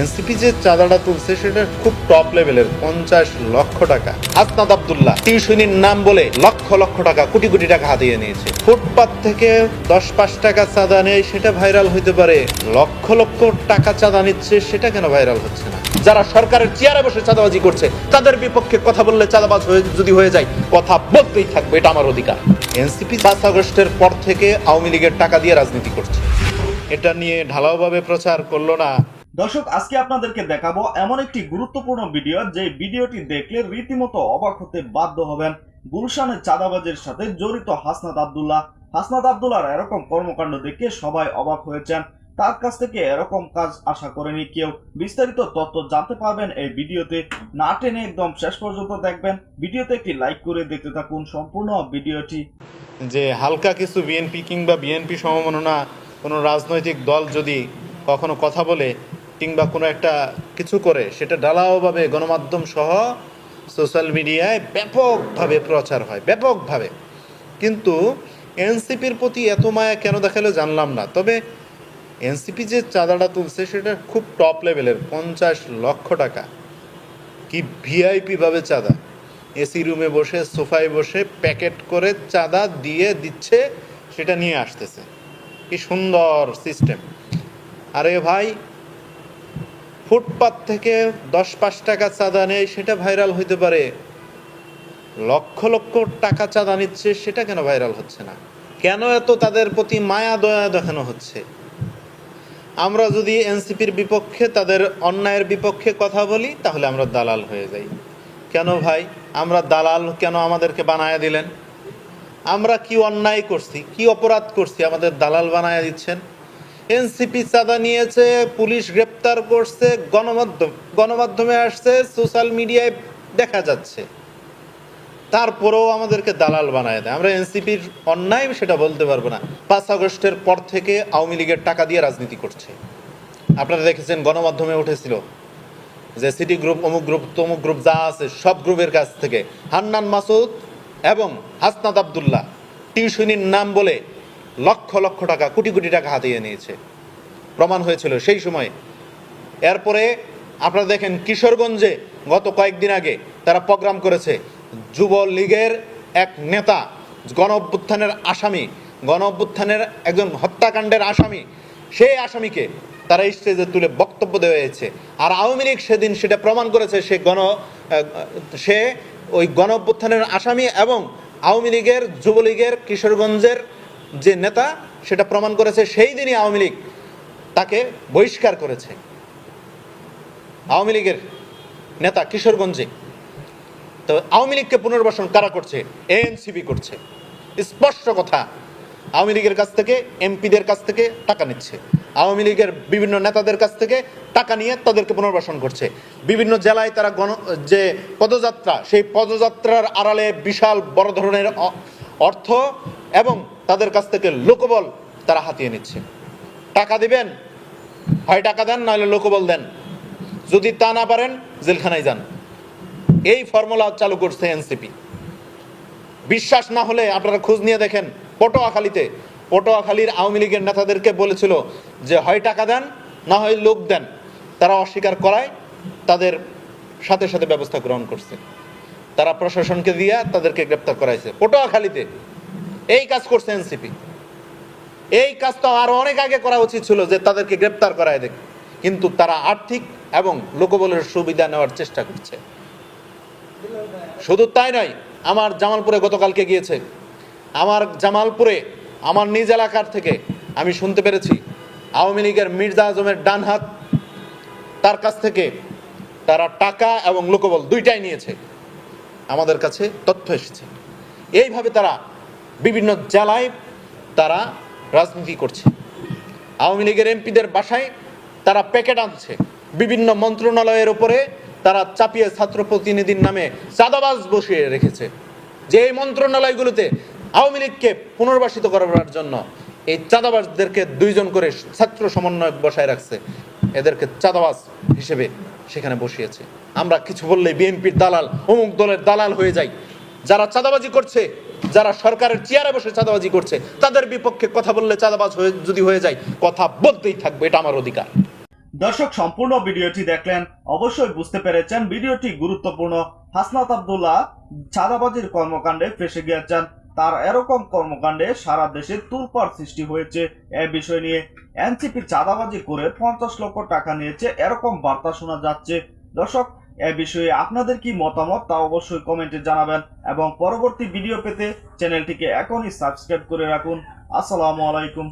NCP যে চাঁদাটা তুলছে, সেটা খুব টপ লেভেলের পঞ্চাশ লক্ষ টাকা। আসনাদ আবদুল্লাহ, টিউশনির নাম বলে লক্ষ লক্ষ টাকা, কোটি কোটি টাকা হাতিয়ে নিয়েছে। ফুটপাত থেকে দশ পাঁচ টাকা চাঁদা নেই সেটা ভাইরাল হইতে পারে। লক্ষ লক্ষ টাকা চাঁদা নিচ্ছে, সেটা কেন ভাইরাল হচ্ছে না? যারা সরকারের চেয়ারে বসে চাঁদাবাজি করছে, তাদের বিপক্ষে কথা বললে চাঁদাবাজ যদি হয়ে যায়, কথা বলতেই থাকবে, এটা আমার অধিকার। এনসিপি পাঁচ আগস্টের পর থেকে আওয়ামী লীগের টাকা দিয়ে রাজনীতি করছে। এটা নিয়ে ঢালাওভাবে প্রচার করল না দর্শক, আজকে আপনাদেরকে দেখাবো এমন একটি গুরুত্বপূর্ণ ভিডিও যে ভিডিওটি দেখলে রীতিমতো অবাক হতে বাধ্য হবেন গুলশানের চাঁদাবাজের সাথে জড়িত হাসনাত আব্দুল্লাহ। হাসনাত আব্দুল্লাহর এরকম কর্মকাণ্ড দেখে সবাই অবাক হয়েছেন। তার কাছ থেকে এরকম কাজ আশা করেনি কেউ। বিস্তারিত তথ্য জানতে পারবেন এই ভিডিওতে। না টেনে একদম শেষ পর্যন্ত দেখবেন। ভিডিওতে একটি লাইক করে দেখতে থাকুন সম্পূর্ণ ভিডিওটি। যে হালকা কিছু বিএনপি কিংবা বিএনপি সমমননা কোনো রাজনৈতিক দল যদি কখনো কথা বলে কিংবা কোনো একটা কিছু করে, সেটা ঢালাওভাবে গণমাধ্যম সহ সোশ্যাল মিডিয়ায় ব্যাপকভাবে প্রচার হয়, ব্যাপকভাবে। কিন্তু এনসিপির প্রতি এত মায়া কেন দেখাল জানলাম না। তবে এনসিপি যে চাঁদাটা তুলছে, সেটা খুব টপ লেভেলের পঞ্চাশ লক্ষ টাকা। কি ভিআইপি ভাবে চাঁদা। এসি রুমে বসে, সোফায় বসে, প্যাকেট করে চাঁদা দিয়ে দিচ্ছে, সেটা নিয়ে আসতেছে। কি সুন্দর সিস্টেম আরে ভাই ফুটপাত থেকে দশ পাঁচ টাকা চাঁদা নেই সেটা ভাইরাল হইতে পারে। লক্ষ লক্ষ টাকা চাঁদা নিচ্ছে, সেটা কেন ভাইরাল হচ্ছে না? কেন এত তাদের প্রতি মায়া, দয়া দেখানো হচ্ছে? আমরা যদি এনসিপির বিপক্ষে তাদের অন্যায়ের বিপক্ষে কথা বলি, তাহলে আমরা দালাল হয়ে যাই। কেন ভাই? আমরা দালাল কেন আমাদেরকে বানায় দিলেন? আমরা কি অন্যায় করছি, কি অপরাধ করছি? আমাদের দালাল বানায় দিচ্ছেন? এনসিপি চাঁদা নিয়েছে, পুলিশ গ্রেপ্তার করছে, গণমাধ্যম, গণমাধ্যমে আসছে, সোশ্যাল মিডিয়ায় দেখা যাচ্ছে। তারপরেও আমাদেরকে দালাল বানায় দেয়। আমরা এনসিপির অন্যায় সেটা বলতে পারব না। পাঁচ আগস্টের পর থেকে আওয়ামী লীগের টাকা দিয়ে রাজনীতি করছে। আপনারা দেখেছেন, গণমাধ্যমে উঠেছিল যে সিটি গ্রুপ, অমুক গ্রুপ, তমুক গ্রুপ, যা আছে, সব গ্রুপের কাছ থেকে হান্নান মাসুদ এবং হাসনাত আবদুল্লাহ, টিউশনির নাম বলে লক্ষ লক্ষ টাকা, কোটি কোটি টাকা হাতিয়ে নিয়েছে। প্রমাণ হয়েছিল সেই সময়। এরপরে আপনারা দেখেন কিশোরগঞ্জে গত কয়েকদিন আগে তারা প্রোগ্রাম করেছে। যুব লীগের এক নেতা গণ আসামি গণ একজন হত্যাকাণ্ডের আসামি, সেই আসামিকে তারা স্টেজে তুলে বক্তব্য দেওয়া হয়েছে। আর আওয়ামী লীগ সেদিন সেটা প্রমাণ করেছে, সে গণ, সে ওই গণ আসামি এবং আওয়ামী লীগের, যুবলীগের, কিশোরগঞ্জের যে নেতা সেটা প্রমাণ করেছে, সেই দিনই আওয়ামী লীগ তাকে বহিষ্কার করেছে। আওয়ামী লীগের নেতা কিশোরগঞ্জে। তো আওয়ামী লীগকে পুনর্বাসন কারা করছে? এএনসিপি করছে। স্পষ্ট কথা, আওয়ামী লীগের কাছ থেকে এমপিদের কাছ থেকে টাকা নিচ্ছে। আওয়ামী লীগের বিভিন্ন নেতাদের কাছ থেকে টাকা নিয়ে তাদেরকে পুনর্বাসন করছে। বিভিন্ন জেলায় তারা গণ যে পদযাত্রা, সেই পদযাত্রার আড়ালে বিশাল বড় ধরনের অর্থ এবং তাদের কাছ থেকে লোকবল তারা হাতিয়ে নিচ্ছে। টাকা দিবেন, হয় টাকা দেন, নাহলে লোকবল দেন। যদি তা না পারেন, জেলখানায় যান। এই ফর্মুলা চালু করছে এনসিপি। বিশ্বাস না হলে আপনারা খোঁজ নিয়ে দেখেন, পটুয়াখালীতে। পটুয়াখালীর আওয়ামী লীগের নেতাদেরকে বলেছিল যে, হয় টাকা দেন, না হয় লোক দেন। তারা অস্বীকার করায় তাদের সাথে সাথে ব্যবস্থা গ্রহণ করছে। তারা প্রশাসনকে দিয়ে তাদেরকে গ্রেপ্তার করাইছে। পটুয়াখালীতে। এই কাজ করছে এনসিপি। এই কাজ তো আরও অনেক আগে করা উচিত ছিল যে তাদেরকে গ্রেপ্তার করায় দেখ কিন্তু তারা আর্থিক এবং লোকবলের সুবিধা নেওয়ার চেষ্টা করছে। শুধু তাই নয়, আমার জামালপুরে গতকালকে গিয়েছে। আমার জামালপুরে, আমার নিজ এলাকার থেকে আমি শুনতে পেরেছি, আওয়ামী লীগের মির্জা আজমের ডান হাত, তার কাছ থেকে তারা টাকা এবং লোকবল দুইটাই নিয়েছে। আমাদের কাছে তথ্য এসেছে। এইভাবে তারা বিভিন্ন জেলায় তারা রাজনীতি করছে। আওয়ামী লীগের এমপিদের বাসায় তারা প্যাকেট আনছে। বিভিন্ন মন্ত্রণালয়ের উপরে তারা চাপিয়ে ছাত্র প্রতিনিধির নামে চাঁদাবাজ বসিয়ে রেখেছে। যে এই মন্ত্রণালয়গুলোতে আওয়ামী লীগকে পুনর্বাসিত করার জন্য এই চাঁদাবাজদেরকে দুইজন করে ছাত্র সমন্বয়ক বসায় রাখছে, এদেরকে চাঁদাবাজ হিসেবে সেখানে বসিয়েছে। আমরা কিছু বললে বিএনপির দালাল, অমুক দলের দালাল হয়ে যাই যারা চাঁদাবাজি করছে, যারা সরকারের চেয়ারে বসে চাঁদাবাজি করছে, তাদের বিপক্ষে কথা বললে চাঁদাবাজ হয়ে, যদি হয়ে যায়, কথা বলতেই থাকবে, এটা আমার অধিকার। দর্শক, সম্পূর্ণ ভিডিওটি দেখলেন, অবশ্যই বুঝতে পেরেছেন, ভিডিওটি গুরুত্বপূর্ণ। হাসনাত আব্দুল্লাহ চাঁদাবাজির কর্মকাণ্ডে ফেসে গিয়েছেন। তার এরকম কর্মকাণ্ডে সারা দেশে তুলপার সৃষ্টি হয়েছে এ বিষয় নিয়ে। এনসিপি চাঁদাবাজি করে পঞ্চাশ লক্ষ টাকা নিয়েছে, এরকম বার্তা শোনা যাচ্ছে। দর্শক, এ বিষয়ে আপনাদের কি মতামত তা অবশ্যই কমেন্টে জানাবেন এবং পরবর্তী ভিডিও পেতে চ্যানেলটিকে এখনই সাবস্ক্রাইব করে রাখুন। আসসালামু আলাইকুম।